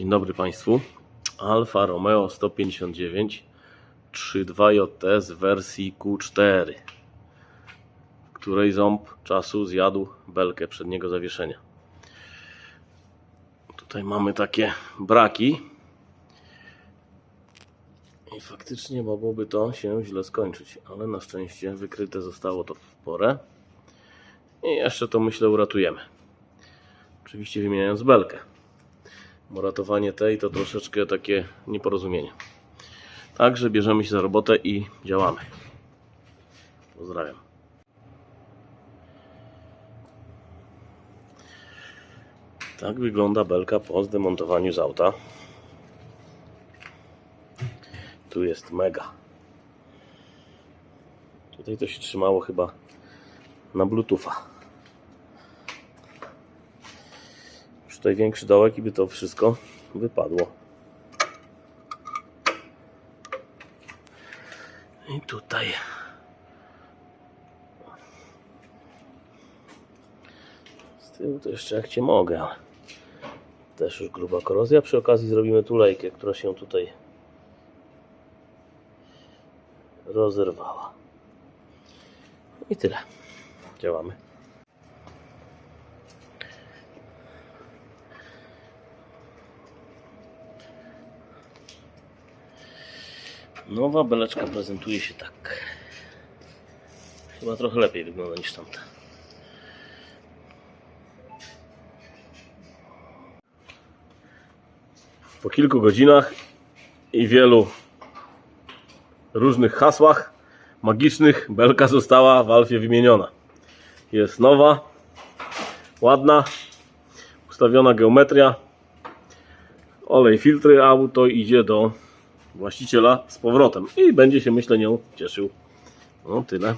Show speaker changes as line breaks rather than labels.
Dzień dobry Państwu. Alfa Romeo 159 3.2 JTS w wersji Q4, w której ząb czasu zjadł belkę przedniego zawieszenia. Tutaj mamy takie braki i faktycznie mogłoby to się źle skończyć, ale na szczęście wykryte zostało to w porę i jeszcze to myślę uratujemy. Oczywiście wymieniając belkę. Bo ratowanie tej to troszeczkę takie nieporozumienie. Także bierzemy się za robotę i działamy. Pozdrawiam. Tak wygląda belka po zdemontowaniu z auta. Tu jest mega. Tutaj to się trzymało chyba na bluetootha. Tutaj większy dołek i by to wszystko wypadło. I tutaj z tyłu to jeszcze jak cię mogę, też już gruba korozja. Przy okazji zrobimy tulejkę, która się tutaj rozerwała. I tyle. Działamy. Nowa beleczka prezentuje się tak. Chyba trochę lepiej wygląda niż tamta. Po kilku godzinach i wielu różnych hasłach magicznych belka została w Alfie wymieniona. Jest nowa, ładna, ustawiona geometria, olej, filtry, auto idzie do właściciela z powrotem i będzie się myślę nią cieszył. No tyle.